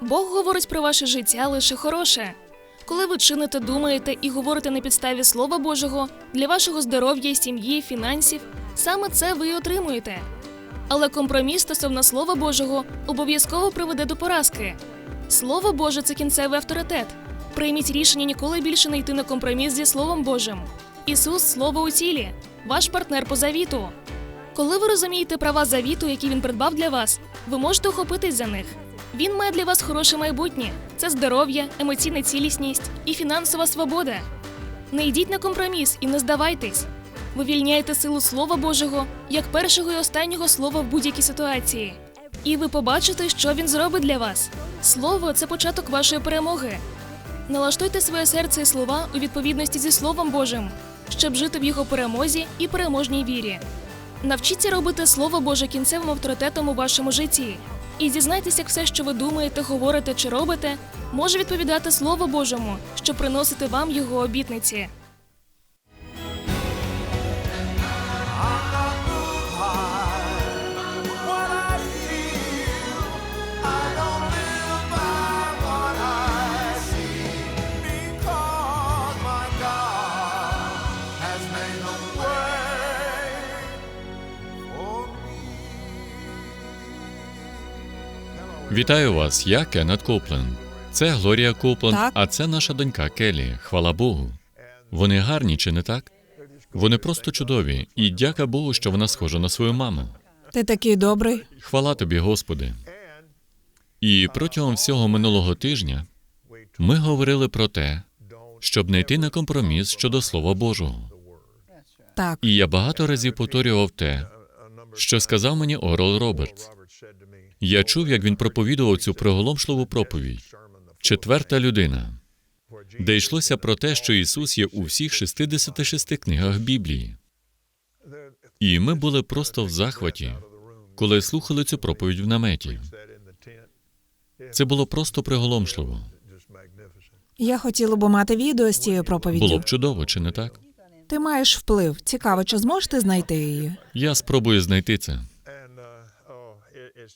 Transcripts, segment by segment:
Бог говорить про ваше життя лише хороше. Коли ви чините, думаєте і говорите на підставі Слова Божого для вашого здоров'я, сім'ї, фінансів, саме це ви й отримуєте. Але компроміс стосовно Слова Божого обов'язково приведе до поразки. Слово Боже це кінцевий авторитет. Прийміть рішення ніколи більше не йти на компроміс зі Словом Божим. Ісус слово у тілі, ваш партнер по завіту. Коли ви розумієте права завіту, які він придбав для вас, ви можете охопитись за них. Він має для вас хороше майбутнє: це здоров'я, емоційна цілісність і фінансова свобода. Не йдіть на компроміс і не здавайтесь. Ви вільняєте силу Слова Божого як першого і останнього слова в будь-якій ситуації. І ви побачите, що він зробить для вас. Слово це початок вашої перемоги. Налаштуйте своє серце і слова у відповідності зі Словом Божим, щоб жити в його перемозі і переможній вірі. Навчіться робити Слово Боже кінцевим авторитетом у вашому житті. І зізнайтеся, як все, що ви думаєте, говорите чи робите, може відповідати Слову Божому, що приносити вам його обітниці. Вітаю вас, я Кеннет Копленд. Це Глорія Копленд, Так. а це наша донька Келі. Хвала Богу. Вони гарні, чи не так? Вони просто чудові, і дяка Богу, що вона схожа на свою маму. Ти такий добрий. Хвала тобі, Господи. І протягом всього минулого тижня ми говорили про те, щоб не йти на компроміс щодо Слова Божого. Так, І я багато разів повторював те, що сказав мені Орел Робертс. Я чув, як він проповідував цю приголомшливу проповідь. Четверта людина, де йшлося про те, що Ісус є у всіх 66 книгах Біблії. І ми були просто в захваті, коли слухали цю проповідь в наметі. Це було просто приголомшливо. я хотіла б мати відео з цією Було б чудово, чи не так? Ти маєш вплив. Цікаво, чи зможеш ти знайти її? Я спробую знайти це.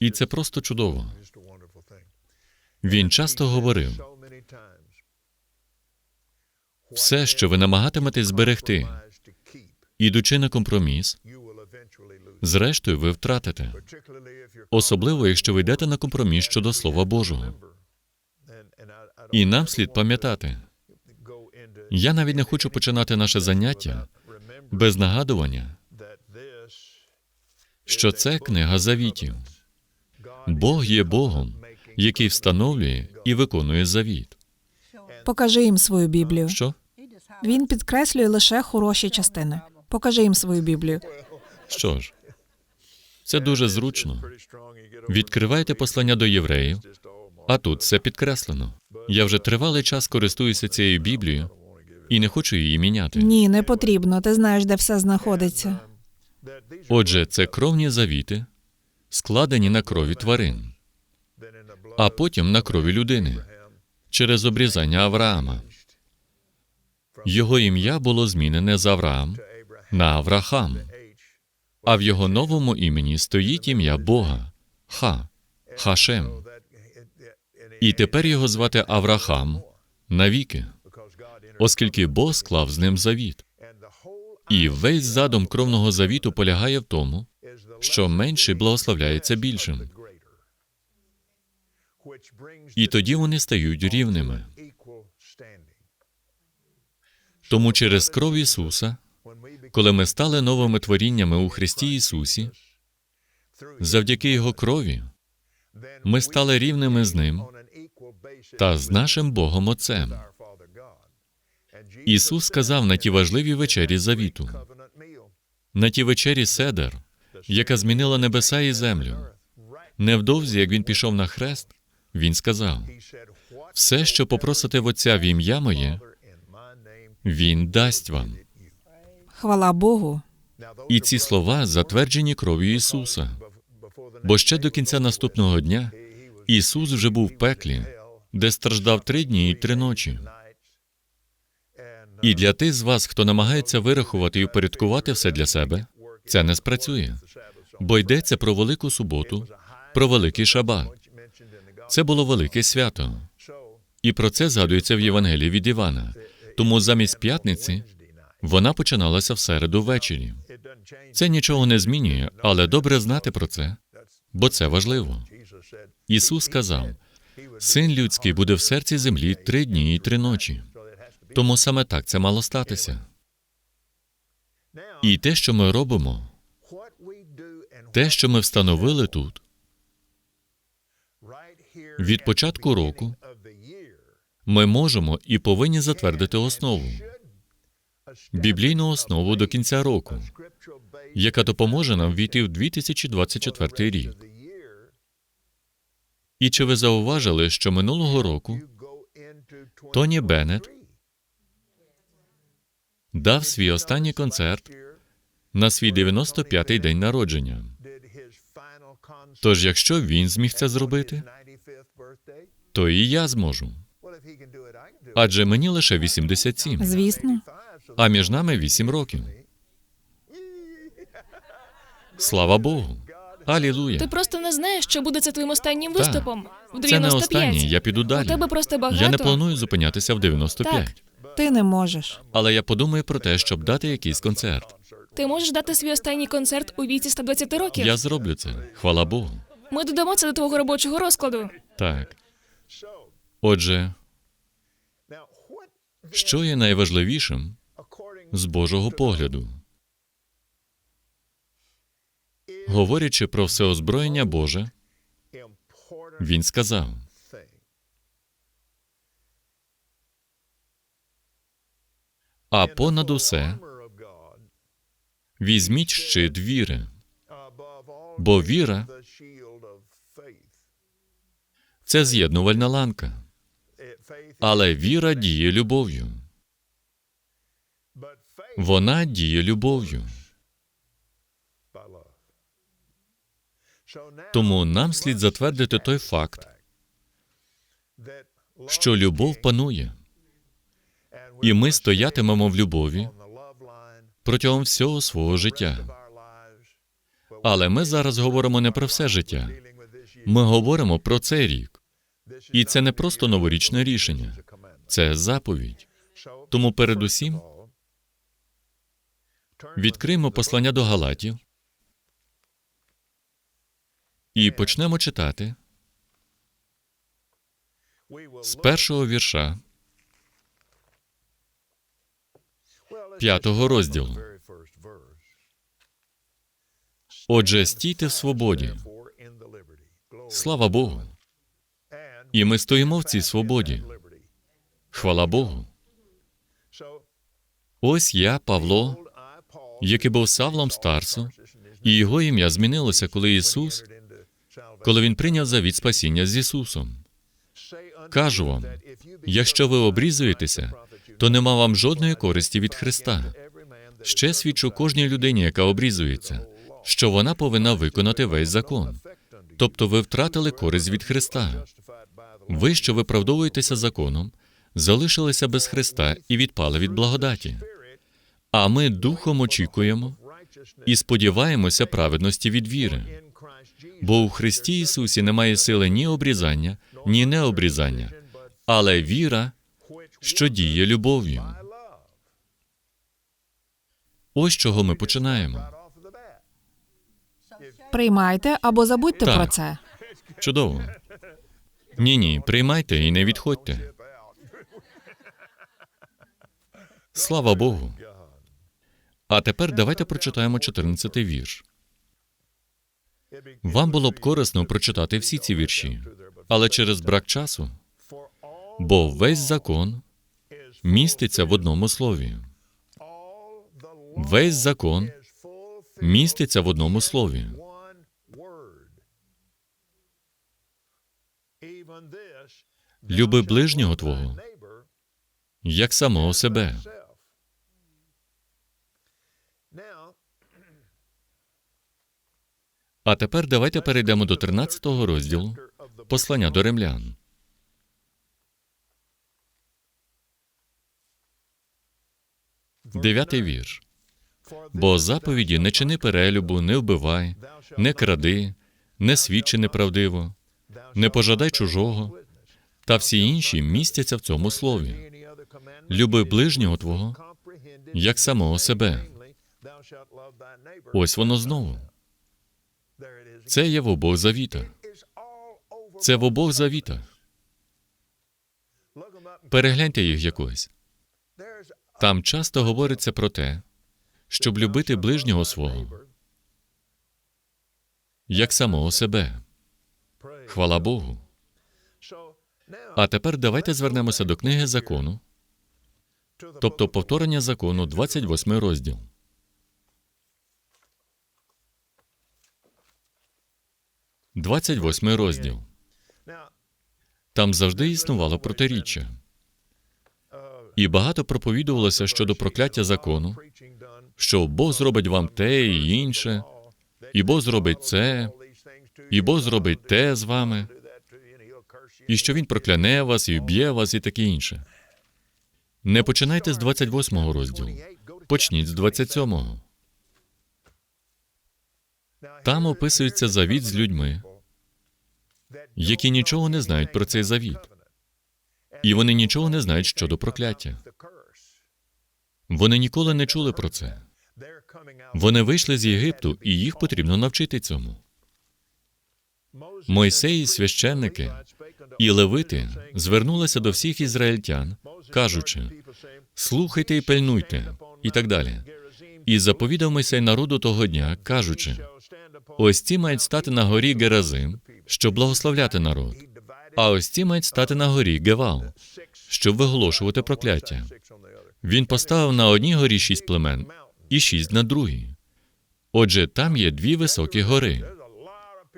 І це просто чудово. Він часто говорив: все, що ви намагатиметесь зберегти, ідучи на компроміс, зрештою ви втратите. Особливо, якщо ви йдете на компроміс щодо Слова Божого. І нам слід пам'ятати, я навіть не хочу починати наше заняття без нагадування, що це книга завітів. Бог є Богом, який встановлює і виконує завіт. Покажи їм свою Біблію. Що? Він підкреслює лише хороші частини. Покажи їм свою Біблію. Що ж? Це дуже зручно. Відкривайте послання до євреїв, а тут все підкреслено. Я вже тривалий час користуюся цією Біблією і не хочу її міняти. Ні, не потрібно. Ти знаєш, де все знаходиться. Отже, це кровні завіти, складені на крові тварин, а потім на крові людини через обрізання Авраама. Його ім'я було змінене з Авраам на Аврахам, а в його новому імені стоїть ім'я Бога Ха, Хашем. І тепер його звати Аврахам навіки, оскільки Бог склав з ним завіт. І весь задум кровного завіту полягає в тому, що менший благословляється більшим, і тоді вони стають рівними. Тому через кров Ісуса, коли ми стали новими творіннями у Христі Ісусі, завдяки Його крові, ми стали рівними з Ним та з нашим Богом Отцем. Ісус сказав на ті важливі вечері завіту, на ті вечері Седер, яка змінила небеса і землю. Невдовзі, як він пішов на хрест, він сказав: все, що попросите в Отця в ім'я моє, Він дасть вам. Хвала Богу. І ці слова затверджені кров'ю Ісуса. Бо ще до кінця наступного дня Ісус вже був в пеклі, де страждав три дні і три ночі. І для тих з вас, хто намагається вирахувати і впорядкувати все для себе, це не спрацює, бо йдеться про велику суботу, про великий шабат. Це було велике свято. І про це згадується в Євангелії від Івана. Тому замість п'ятниці вона починалася в середу ввечері. Це нічого не змінює, але добре знати про це, бо це важливо. Ісус сказав: Син людський буде в серці землі три дні і три ночі. Тому саме так це мало статися. І те, що ми робимо, те, що ми встановили тут, від початку року ми можемо і повинні затвердити основу, біблійну основу до кінця року, яка допоможе нам війти в 2024 рік. І чи ви зауважили, що минулого року Тоні Беннет дав свій останній концерт на свій 95-й день народження? Тож, якщо він зміг це зробити, his 95th birthday. то і я зможу. Адже мені лише 87, Звісно, а між нами 8 років. Слава Богу! Алілуя! Ти просто не знаєш, що буде це твоїм останнім Так. виступом. В Це не останній, я піду У далі. тебе просто багато. Я не планую зупинятися в 95, ти не можеш. але я подумаю про те, щоб дати якийсь концерт. Ти можеш дати свій останній концерт у віці 120 років. Я зроблю це. Хвала Богу. Ми додамо це до твого робочого розкладу. Так. Отже, що є найважливішим з Божого погляду? Говорячи про всеозброєння Боже, він сказав: а понад усе візьміть щит віри, бо віра це з'єднувальна ланка, але віра діє любов'ю. Вона діє любов'ю. Тому нам слід затвердити той факт, що любов панує, і ми стоятимемо в любові протягом всього свого життя. Але ми зараз говоримо не про все життя. Ми говоримо про цей рік. І це не просто новорічне рішення, це заповідь. Тому передусім відкриємо послання до Галатів і почнемо читати з першого вірша п'ятого розділу. Отже, стійте в свободі. Слава Богу! І ми стоїмо в цій свободі. Хвала Богу! Ось я, Павло, який був Савлом Старсу, і його ім'я змінилося, коли Ісус, коли Він прийняв завіт спасіння з Ісусом. Кажу вам, якщо ви обрізуєтеся, то нема вам жодної користі від Христа. Ще свідчу кожній людині, яка обрізується, що вона повинна виконати весь закон. Тобто ви втратили користь від Христа. Ви, що виправдовуєтеся законом, залишилися без Христа і відпали від благодаті. А ми духом очікуємо і сподіваємося праведності від віри. Бо у Христі Ісусі немає сили ні обрізання, ні необрізання, але віра, що діє любов'ю. Ось чого ми починаємо. Приймайте або забудьте Так. про це. Чудово. Ні, ні, приймайте і не відходьте. Слава Богу. А тепер давайте прочитаємо 14 вірш. Вам було б корисно прочитати всі ці вірші, але через брак часу, бо весь закон міститься в одному слові. Весь закон міститься в одному слові. Люби ближнього твого, як самого себе. А тепер давайте перейдемо до 13 розділу послання до римлян. Дев'ятий вірш. Бо заповіді не чини перелюбу, не вбивай, не кради, не свідчи неправдиво, не пожадай чужого, та всі інші містяться в цьому слові. Люби ближнього твого, як самого себе. Ось воно знову. Це є в обох завітах. Це в обох завітах. Перегляньте їх якось. Там часто говориться про те, щоб любити ближнього свого, як самого себе. Хвала Богу. А тепер давайте звернемося до книги закону, тобто повторення закону, 28 розділ. Двадцять восьмий розділ. Там завжди існувало протиріччя. І багато проповідувалося щодо прокляття закону, що Бог зробить вам те і інше, і Бог зробить це, і Бог зробить те з вами, і що Він прокляне вас і вб'є вас, і таке інше. Не починайте з 28 го розділу. Почніть з 27. го Там описується завіт з людьми, які нічого не знають про цей завіт, і вони нічого не знають щодо прокляття. Вони ніколи не чули про це. Вони вийшли з Єгипту, і їх потрібно навчити цьому. Мойсей, священники і левити звернулися до всіх ізраїльтян, кажучи: слухайте і пильнуйте, і так далі. І заповідав Мойсей народу того дня, кажучи: ось ці мають стати на горі Геразим, щоб благословляти народ. А ось ці мають стати на горі Гевал, щоб виголошувати прокляття. Він поставив на одній горі шість племен і шість на другій. Отже, там є дві високі гори.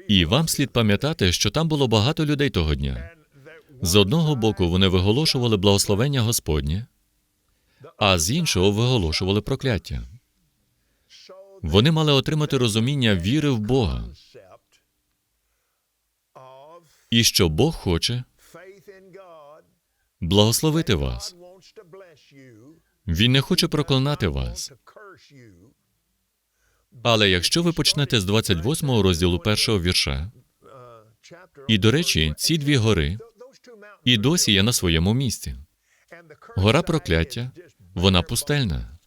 І вам слід пам'ятати, що там було багато людей того дня. З одного боку вони виголошували благословення Господнє, а з іншого виголошували прокляття. Вони мали отримати розуміння віри в Бога, і що Бог хоче благословити вас. Він не хоче проклинати вас. Але якщо ви почнете з 28 розділу першого вірша, і, до речі, ці дві гори і досі є на своєму місці. Гора прокляття, вона пустельна.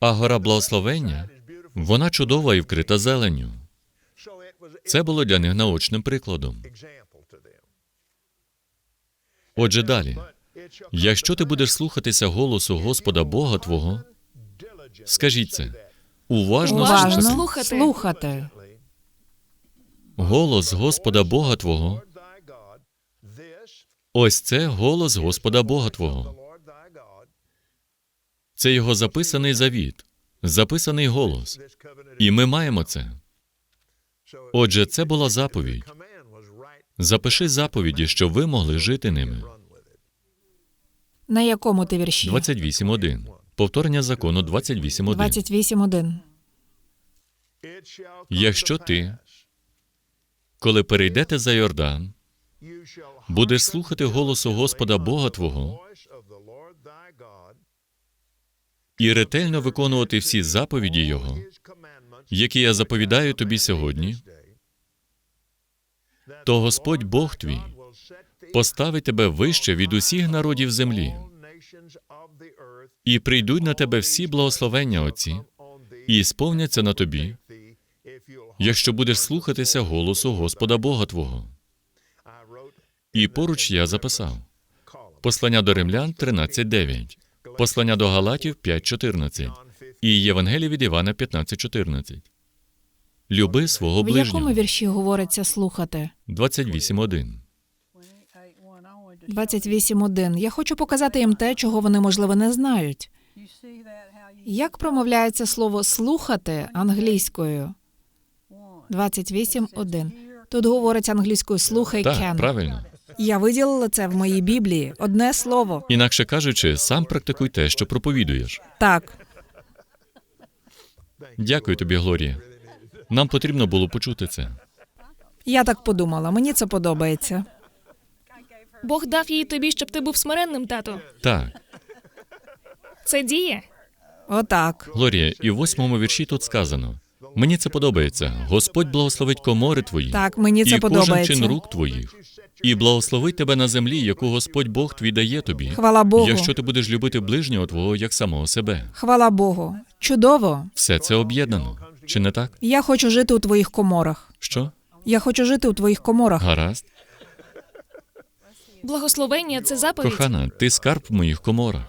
А гора благословення, вона чудова і вкрита зеленню. Це було для них наочним прикладом. Отже, далі, якщо ти будеш слухатися голосу Господа Бога Твого, скажіть це уважно, Уважно слухати. слухати. Голос Господа Бога Твого. Ось це голос Господа Бога Твого. Це його записаний завіт, записаний голос. І ми маємо це. Отже, це була заповідь. Запиши заповіді, щоб ви могли жити ними. На якому ти вірші? 28.1. Повторення закону 28.1. 28.1. Якщо ти, коли перейдете за Йордан, будеш слухати голосу Господа Бога Твого і ретельно виконувати всі заповіді Його, які я заповідаю тобі сьогодні, то Господь Бог твій поставить тебе вище від усіх народів землі, і прийдуть на тебе всі благословення Отці, і сповняться на тобі, якщо будеш слухатися голосу Господа Бога Твого. І поруч я записав. Послання до римлян 13.9, послання до Галатів 5.14 і Євангеліє від Івана 15.14. Люби свого В якому вірші говориться слухати? 28.1. 28.1. Я хочу показати їм те, чого вони, можливо, не знають. Як промовляється слово слухати англійською? 28.1. Тут говориться англійською слухай Так, can. правильно. Я виділила це в моїй Біблії. Одне слово. Інакше кажучи, сам практикуй те, що проповідуєш. Так. Дякую тобі, Глорія. Нам потрібно було почути це. Я так подумала. Мені це подобається. Бог дав її тобі, щоб ти був смиренним, тато. Так, Це діє. Отак. Глорія, і в восьмому вірші тут сказано: Мені це подобається. Господь благословить комори твої. Так, мені це і кожен подобається. чин рук твоїх. І благословить тебе на землі, яку Господь Бог твій дає тобі. Хвала Богу. Якщо ти будеш любити ближнього твого як самого себе. Хвала Богу. Чудово. Все це об'єднано. Чи не так? Я хочу жити у твоїх коморах. Що? Я хочу жити у твоїх коморах. Гаразд. Благословення це заповідь. Кохана, ти скарб в моїх коморах.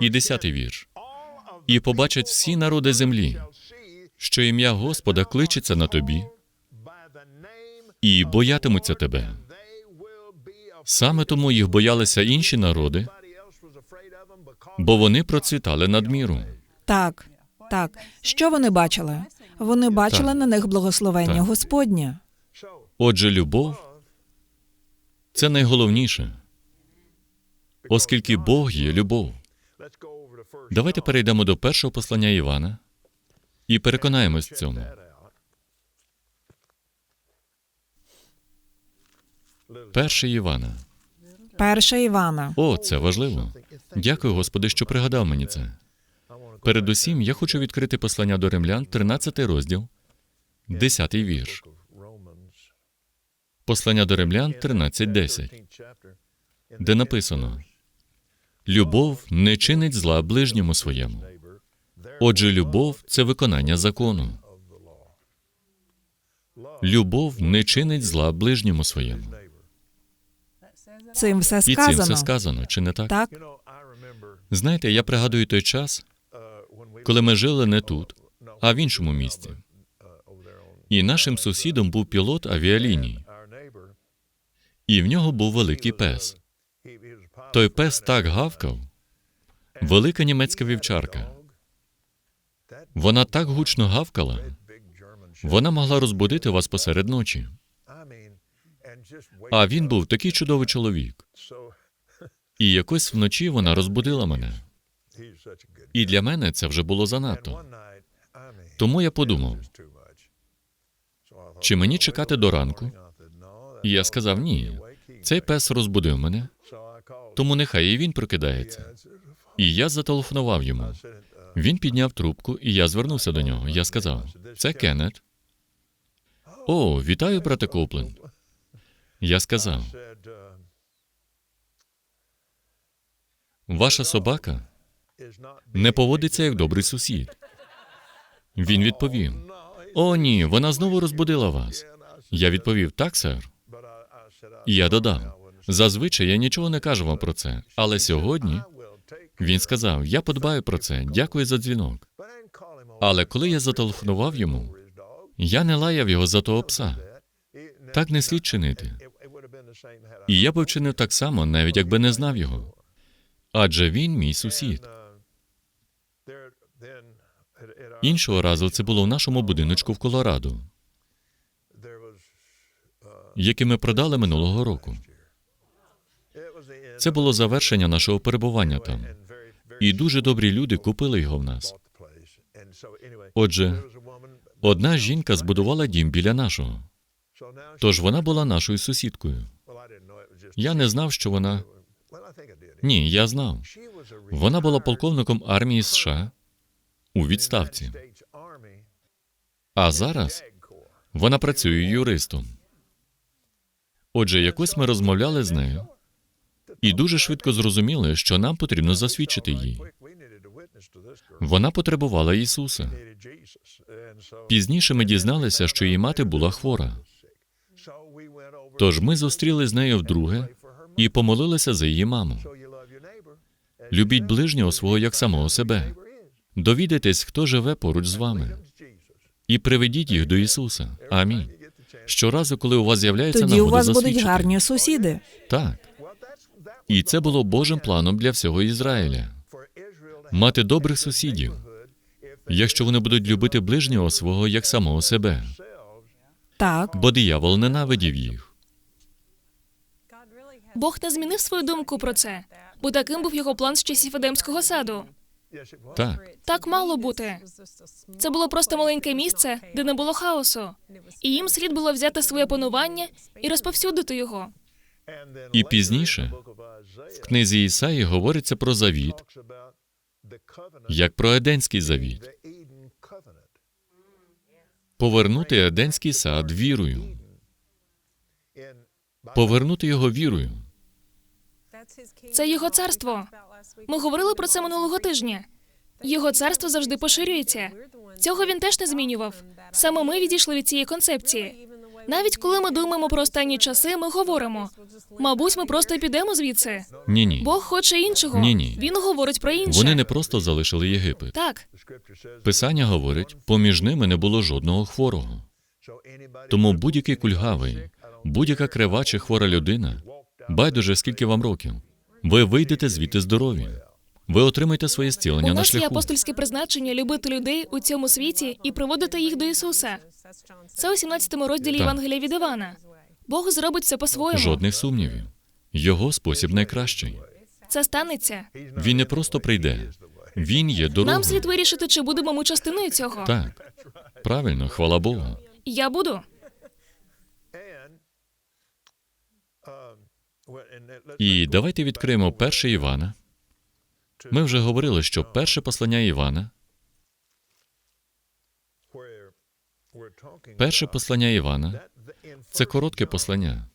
І десятий вірш. І побачать всі народи землі, що ім'я Господа кличеться на тобі, і боятимуться тебе. Саме тому їх боялися інші народи, бо вони процвітали надміру. Так, так. Що вони бачили? Вони бачили Так. на них благословення Так. Господнє. Отже, любов це найголовніше, оскільки Бог є любов. Давайте перейдемо до першого послання Івана і переконаємось в цьому. Перше Івана. Перша Івана. О, це важливо. Дякую, Господи, що пригадав мені це. Передусім, я хочу відкрити послання до римлян, 13 розділ, 10 вірш. Послання до римлян 13.10, 13th chapter. де написано: Любов не чинить зла ближньому своєму. Отже, любов це виконання закону. Любов не чинить зла ближньому своєму. Цим все І цим все сказано, чи не так? Так, Знаєте, я пригадую той час, коли ми жили не тут, а в іншому місті. І нашим сусідом був пілот авіаліній, і в нього був великий пес. Той пес так гавкав. Велика німецька вівчарка. Вона так гучно гавкала, вона могла розбудити вас посеред ночі. А він був такий чудовий чоловік. І якось вночі вона розбудила мене. І для мене це вже було занадто. Тому я подумав, чи мені чекати до ранку? І я сказав ні. Цей пес розбудив мене. Тому нехай і він прокидається. І я зателефонував йому. Він підняв трубку, і я звернувся до нього. Я сказав: це Кеннет. О, вітаю, брате Коплен. Я сказав: ваша собака не поводиться як добрий сусід. Він відповів: О, ні, вона знову розбудила вас. Я відповів: так, сер. І я додав: зазвичай я нічого не кажу вам про це, але сьогодні він сказав: Я подбаю про це. Дякую за дзвінок. Але коли я зателефонував йому, я не лаяв його за того пса. Так не слід чинити. І я би вчинив так само, навіть якби не знав його. Адже він мій сусід. Іншого разу це було в нашому будиночку в Колорадо, який ми продали минулого року. Це було завершення нашого перебування там. І дуже добрі люди купили його в нас. Отже, одна жінка збудувала дім біля нашого, тож вона була нашою сусідкою. Я не знав, що вона. Ні, я знав. Вона була полковником армії США у відставці. А зараз вона працює юристом. Отже, якось ми розмовляли з нею і дуже швидко зрозуміли, що нам потрібно засвідчити її. Вона потребувала Ісуса. Пізніше ми дізналися, що її мати була хвора. Тож ми зустріли з нею вдруге і помолилися за її маму. Любіть ближнього свого як самого себе. Довідайтесь, хто живе поруч з вами, і приведіть їх до Ісуса. Амінь. Щоразу, коли у вас з'являється тоді у нагода вас будуть гарні сусіди. Так. І це було Божим планом для всього Ізраїля. Мати добрих сусідів, якщо вони будуть любити ближнього свого як самого себе. Так, бо диявол ненавидів їх. Бог не змінив свою думку про це, бо таким був його план з часів Едемського саду. Так, Так мало бути. Це було просто маленьке місце, де не було хаосу, і їм слід було взяти своє панування і розповсюдити його. І пізніше в книзі Ісаї говориться про завіт як про Еденський завіт. Повернути Еденський сад вірою. Повернути його вірою. Це його царство. Ми говорили про це минулого тижня. Його царство завжди поширюється. Цього він теж не змінював. Саме ми відійшли від цієї концепції. Навіть коли ми думаємо про останні часи, ми говоримо: мабуть, ми просто підемо звідси. Ні, ні. Бог хоче іншого. Ні-ні. Він говорить про інше. Вони не просто залишили Єгипет. так. Писання говорить, поміж ними не було жодного хворого. Тому будь-який кульгавий, будь-яка крива чи хвора людина, байдуже скільки вам років, ви вийдете звідти здорові. Ви отримаєте своє У зцілення на нас є апостольське призначення любити людей у цьому світі і приводити їх до Ісуса. Це у 17 розділі Так. Євангелія від Івана. Бог зробить все по-своєму. Жодних сумнівів. Його спосіб найкращий. Це станеться. Він не просто прийде, він є Нам слід вирішити, чи будемо ми частиною цього. Так, правильно, хвала Богу. Я буду. І давайте відкриємо перше Івана. Ми вже говорили, що перше послання Івана, перше послання Івана це коротке послання.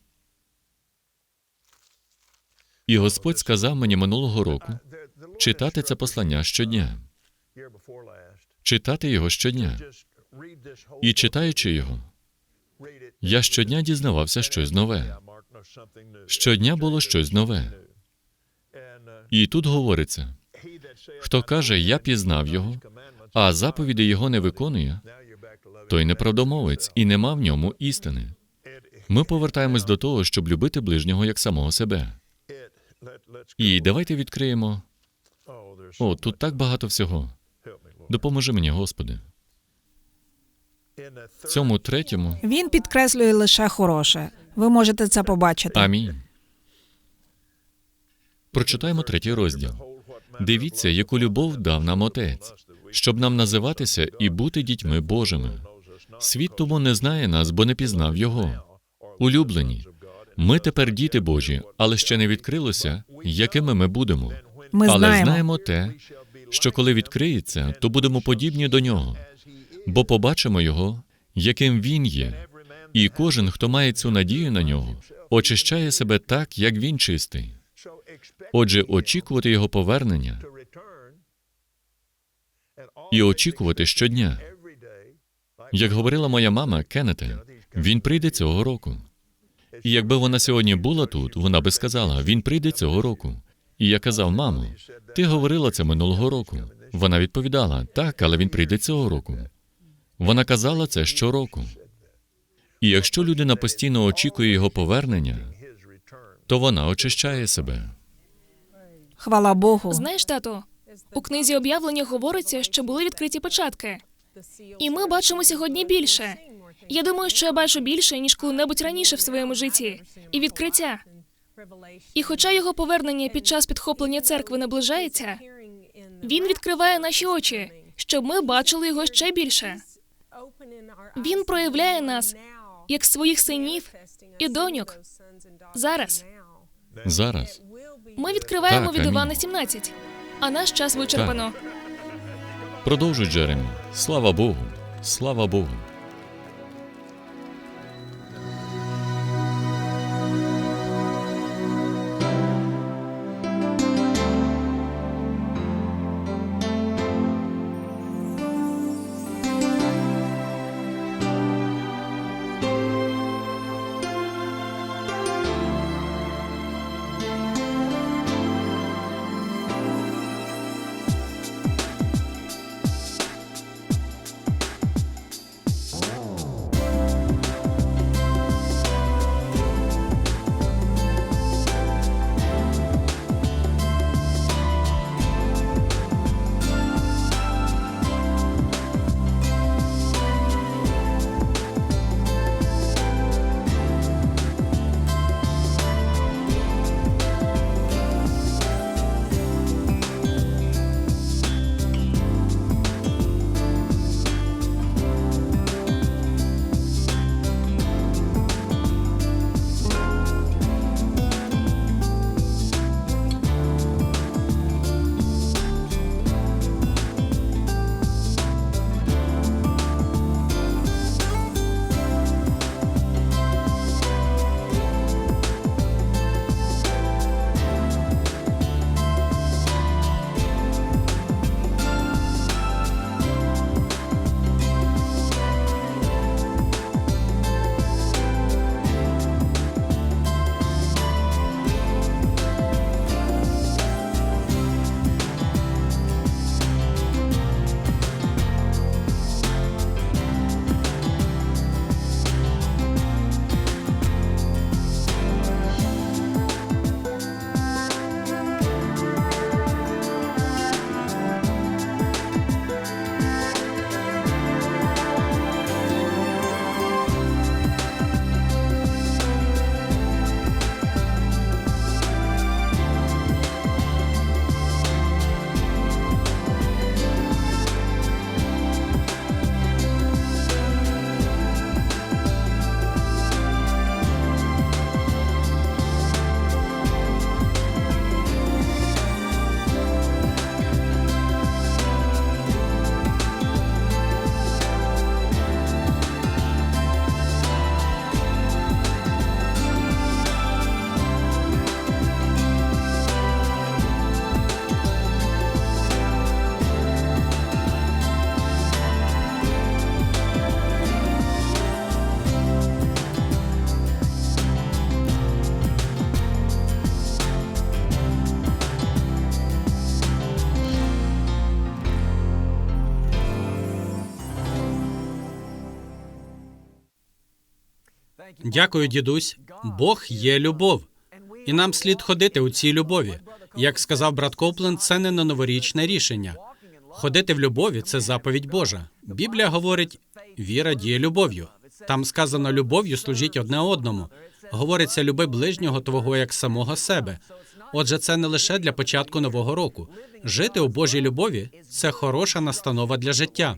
І Господь сказав мені минулого року читати це послання щодня, читати його щодня. І читаючи його, я щодня дізнавався щось нове. Щодня було щось нове. І тут говориться: хто каже, я пізнав його, а заповіді його не виконує, той неправдомовець і нема в ньому істини. Ми повертаємось до того, щоб любити ближнього як самого себе. І давайте відкриємо. О, тут так багато всього. Допоможи мені, Господи. В цьому третьому Він підкреслює лише хороше. Ви можете це побачити. Амінь. Прочитаємо третій розділ. Дивіться, яку любов дав нам Отець, щоб нам називатися і бути дітьми Божими. Світ тому не знає нас, бо не пізнав Його. Улюблені. Ми тепер діти Божі, але ще не відкрилося, якими ми будемо. Ми але знаємо. знаємо те, що коли відкриється, то будемо подібні до нього, бо побачимо його, яким він є. І кожен, хто має цю надію на нього, очищає себе так, як він чистий. Отже, очікувати його повернення і очікувати щодня. Як говорила моя мама Кеннете, він прийде цього року. І якби вона сьогодні була тут, вона би сказала: він прийде цього року. І я казав, мамо, ти говорила це минулого року. Вона відповідала: так, але він прийде цього року. Вона казала це щороку. І якщо людина постійно очікує його повернення, то вона очищає себе. Хвала Богу. Знаєш, тату, у книзі об'явлення говориться, що були відкриті початки. І ми бачимо сьогодні більше. Я думаю, що я бачу більше, ніж коли-небудь раніше в своєму житті. І відкриття. І хоча його повернення під час підхоплення церкви наближається, він відкриває наші очі, щоб ми бачили його ще більше. Він проявляє нас як своїх синів і доньок. Зараз. Зараз. Ми відкриваємо Так, від амінь. Івана 17, а наш час вичерпано. Продовжуй, Джеремі. Слава Богу. Слава Богу. Дякую, дідусь. Бог є любов. І нам слід ходити у цій любові. Як сказав брат Копленд, це не на новорічне рішення. Ходити в любові це заповідь Божа. Біблія говорить, віра діє любов'ю. Там сказано любов'ю служіть одне одному. Говориться, люби ближнього твого як самого себе. Отже, це не лише для початку нового року. Жити у Божій любові це хороша настанова для життя.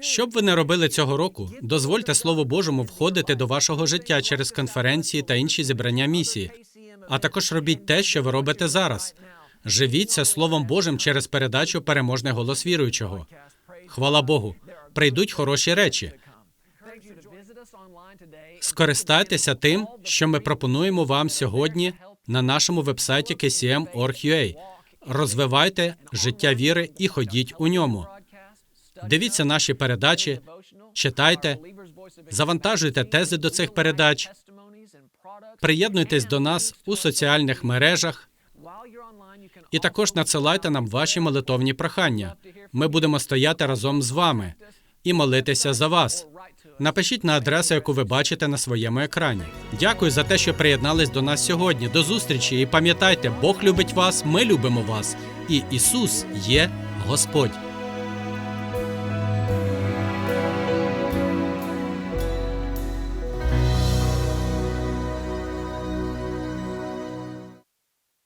Що б ви не робили цього року, дозвольте Слову Божому входити до вашого життя через конференції та інші зібрання місії. А також робіть те, що ви робите зараз. Живіться Словом Божим через передачу Переможний голос віруючого. Хвала Богу, прийдуть хороші речі. Скористайтеся тим, що ми пропонуємо вам сьогодні на нашому вебсайті kcm.org.ua. Розвивайте життя віри і ходіть у ньому. Дивіться наші передачі, читайте, завантажуйте тези до цих передач, приєднуйтесь до нас у соціальних мережах і також надсилайте нам ваші молитовні прохання. Ми будемо стояти разом з вами і молитися за вас. Напишіть на адресу, яку ви бачите на своєму екрані. Дякую за те, що приєднались до нас сьогодні. До зустрічі і пам'ятайте, Бог любить вас, ми любимо вас, і Ісус є Господь.